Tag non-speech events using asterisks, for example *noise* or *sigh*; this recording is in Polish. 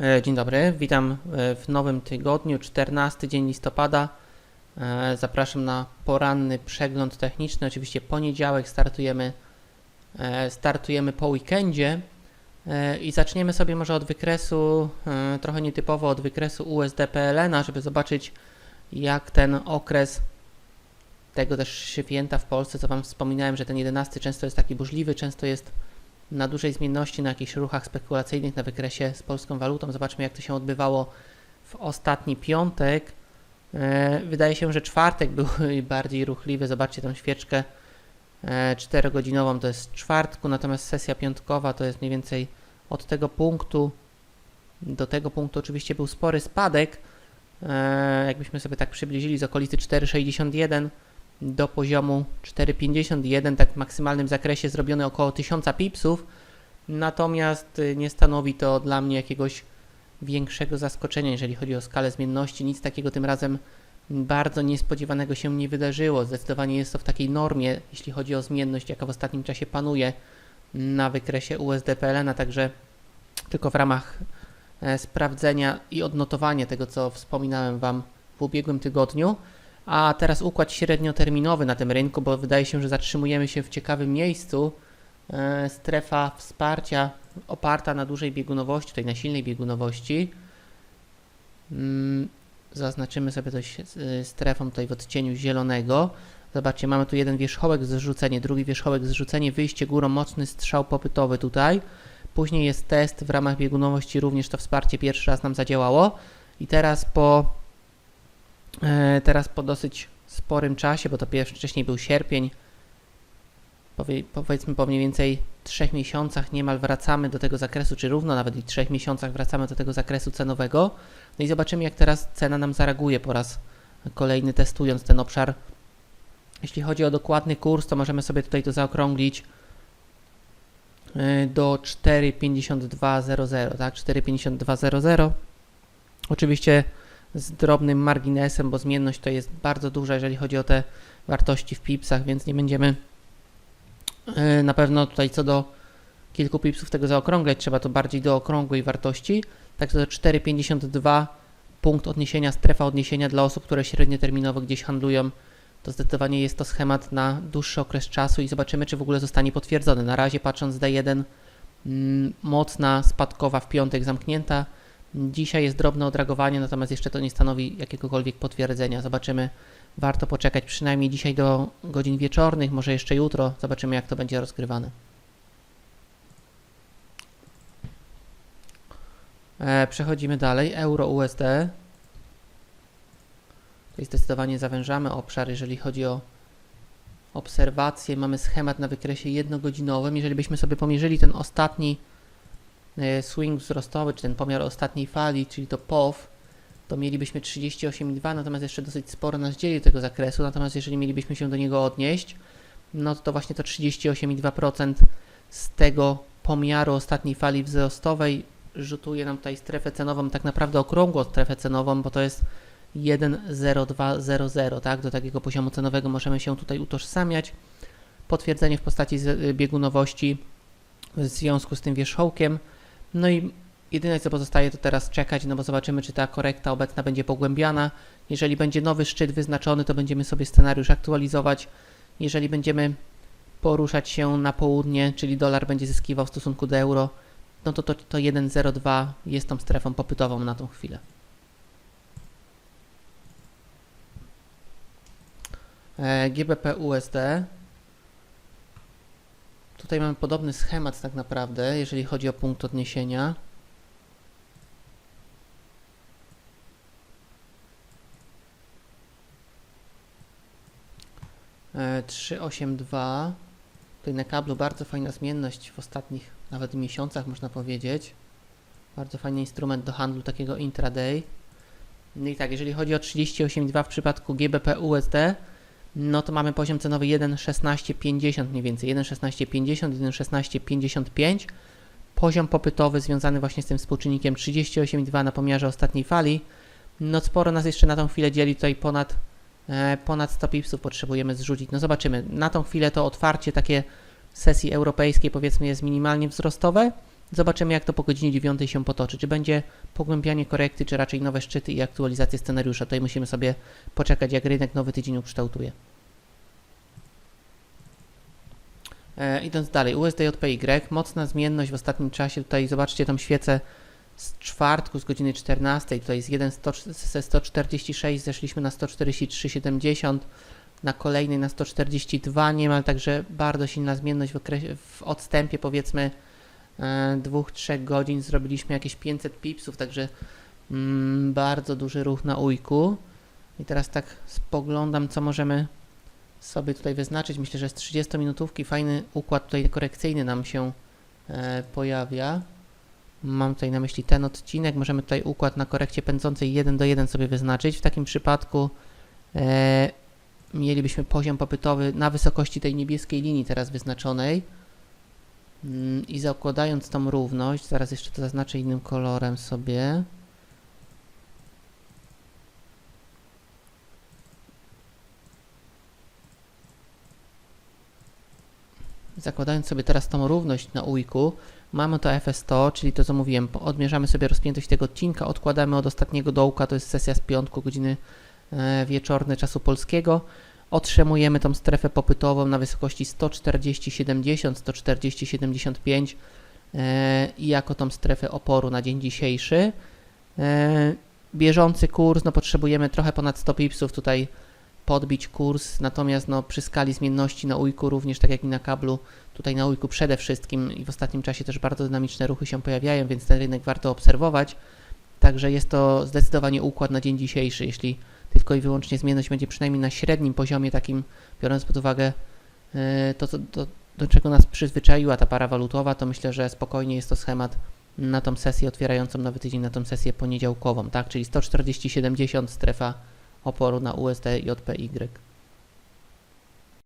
E, Dzień dobry, witam e, w nowym tygodniu, 14 dzień listopada. E, Zapraszam na poranny przegląd techniczny. Oczywiście poniedziałek startujemy, startujemy po weekendzie i zaczniemy sobie może od wykresu, trochę nietypowo od wykresu USD PLN, żeby zobaczyć jak ten okres tego też święta w Polsce, co Wam wspominałem, że ten 11 często jest taki burzliwy, często jest na dużej zmienności, na jakichś ruchach spekulacyjnych na wykresie z polską walutą. Zobaczmy, jak to się odbywało w ostatni piątek. E, Wydaje się, że czwartek był *laughs* bardziej ruchliwy. Zobaczcie tą świeczkę e, 4-godzinową, to jest czwartku, natomiast sesja piątkowa to jest mniej więcej od tego punktu do tego punktu oczywiście był spory spadek. E, Jakbyśmy sobie tak przybliżyli z okolicy 4,61 do poziomu 4,51, tak w maksymalnym zakresie zrobione około 1000 pipsów, natomiast y, nie stanowi to dla mnie jakiegoś większego zaskoczenia, jeżeli chodzi o skalę zmienności. Nic takiego tym razem bardzo niespodziewanego się nie wydarzyło. Zdecydowanie jest to w takiej normie, jeśli chodzi o zmienność, jaka w ostatnim czasie panuje na wykresie USD-PLN, a także tylko w ramach e, sprawdzenia i odnotowania tego, co wspominałem Wam w ubiegłym tygodniu. A teraz układ średnioterminowy na tym rynku, bo wydaje się, że zatrzymujemy się w ciekawym miejscu. E, strefa wsparcia oparta na dużej biegunowości, tutaj na silnej biegunowości. Mm, Zaznaczymy sobie coś z strefą tutaj w odcieniu zielonego. Zobaczcie, mamy tu jeden wierzchołek zrzucenie, drugi wierzchołek zrzucenie, wyjście górą, mocny strzał popytowy tutaj. Później jest test w ramach biegunowości, również to wsparcie pierwszy raz nam zadziałało. I teraz po E, teraz po dosyć sporym czasie, bo to pierwszy, wcześniej był sierpień, powie, powiedzmy po mniej więcej trzech miesiącach niemal wracamy do tego zakresu, czy równo nawet i trzech miesiącach wracamy do tego zakresu cenowego. No i zobaczymy, jak teraz cena nam zareaguje po raz kolejny, testując ten obszar. Jeśli chodzi o dokładny kurs, to możemy sobie tutaj to zaokrąglić e, do 4,5200, tak? 4,5200. Oczywiście z drobnym marginesem, bo zmienność to jest bardzo duża, jeżeli chodzi o te wartości w pipsach, więc nie będziemy e, na pewno tutaj co do kilku pipsów tego zaokrąglać, trzeba to bardziej do okrągłej wartości. Także to 4,52 punkt odniesienia, strefa odniesienia dla osób, które średnioterminowo gdzieś handlują. To zdecydowanie jest to schemat na dłuższy okres czasu i zobaczymy, czy w ogóle zostanie potwierdzony. Na razie patrząc D1, mm, mocna spadkowa w piątek zamknięta, Dzisiaj jest drobne odragowanie, natomiast jeszcze to nie stanowi jakiegokolwiek potwierdzenia. Zobaczymy. Warto poczekać przynajmniej dzisiaj do godzin wieczornych, może jeszcze jutro. Zobaczymy, jak to będzie rozgrywane. E, przechodzimy dalej. Euro USD. Tutaj zdecydowanie zawężamy obszar, jeżeli chodzi o obserwacje. Mamy schemat na wykresie jednogodzinowym. Jeżeli byśmy sobie pomierzyli ten ostatni swing wzrostowy, czy ten pomiar ostatniej fali, czyli to POW, to mielibyśmy 38,2, natomiast jeszcze dosyć sporo nas dzieli tego zakresu, natomiast jeżeli mielibyśmy się do niego odnieść, no to, to właśnie to 38,2% z tego pomiaru ostatniej fali wzrostowej rzutuje nam tutaj strefę cenową, tak naprawdę okrągłą strefę cenową, bo to jest 1,0200, tak? Do takiego poziomu cenowego możemy się tutaj utożsamiać. Potwierdzenie w postaci z- biegunowości w związku z tym wierzchołkiem. No i jedyne co pozostaje to teraz czekać, no bo zobaczymy czy ta korekta obecna będzie pogłębiana. Jeżeli będzie nowy szczyt wyznaczony, to będziemy sobie scenariusz aktualizować. Jeżeli będziemy poruszać się na południe, czyli dolar będzie zyskiwał w stosunku do euro, no to to, to 1,02 jest tą strefą popytową na tą chwilę. E, GBP USD. Tutaj mamy podobny schemat tak naprawdę, jeżeli chodzi o punkt odniesienia. E, 382. Tutaj na kablu bardzo fajna zmienność w ostatnich nawet miesiącach można powiedzieć. Bardzo fajny instrument do handlu takiego intraday. No i tak, jeżeli chodzi o 38,2 w przypadku GBP USD, no to mamy poziom cenowy 1,1650 mniej więcej, 1,1650, 1,1655. Poziom popytowy związany właśnie z tym współczynnikiem 38,2 na pomiarze ostatniej fali. No sporo nas jeszcze na tą chwilę dzieli, tutaj ponad, e, ponad 100 pipsów potrzebujemy zrzucić. No zobaczymy, na tą chwilę to otwarcie takie sesji europejskiej powiedzmy jest minimalnie wzrostowe, Zobaczymy, jak to po godzinie 9 się potoczy. Czy będzie pogłębianie korekty, czy raczej nowe szczyty i aktualizacje scenariusza. Tutaj musimy sobie poczekać, jak rynek nowy tydzień ukształtuje. E, idąc dalej, USDJPY, mocna zmienność w ostatnim czasie. Tutaj zobaczcie tą świecę z czwartku, z godziny 14. Tutaj jest 1 100, ze 146, zeszliśmy na 143,70, na kolejnej na 142 niemal, także bardzo silna zmienność w, okresie, w odstępie powiedzmy dwóch, trzech godzin zrobiliśmy jakieś 500 pipsów, także mm, bardzo duży ruch na ujku. I teraz tak spoglądam, co możemy sobie tutaj wyznaczyć. Myślę, że z 30-minutówki fajny układ tutaj korekcyjny nam się e, pojawia. Mam tutaj na myśli ten odcinek. Możemy tutaj układ na korekcie pędzącej 1 do 1 sobie wyznaczyć. W takim przypadku e, mielibyśmy poziom popytowy na wysokości tej niebieskiej linii teraz wyznaczonej. Mm, I zakładając tą równość, zaraz jeszcze to zaznaczę innym kolorem sobie. Zakładając sobie teraz tą równość na ujku, mamy to FS100, czyli to co mówiłem, odmierzamy sobie rozpiętość tego odcinka, odkładamy od ostatniego dołka, to jest sesja z piątku, godziny e, wieczorne czasu polskiego. Otrzymujemy tą strefę popytową na wysokości 140,70, 140,75 e, i jako tą strefę oporu na dzień dzisiejszy. E, bieżący kurs, no potrzebujemy trochę ponad 100 pipsów tutaj podbić kurs, natomiast no, przy skali zmienności na ujku również, tak jak i na kablu, tutaj na ujku przede wszystkim i w ostatnim czasie też bardzo dynamiczne ruchy się pojawiają, więc ten rynek warto obserwować. Także jest to zdecydowanie układ na dzień dzisiejszy. Jeśli tylko i wyłącznie zmienność będzie przynajmniej na średnim poziomie, takim biorąc pod uwagę e, to, co, do, do czego nas przyzwyczaiła ta para walutowa, to myślę, że spokojnie jest to schemat na tą sesję otwierającą nowy tydzień, na tą sesję poniedziałkową, tak? Czyli 140,70 strefa oporu na USD JPY.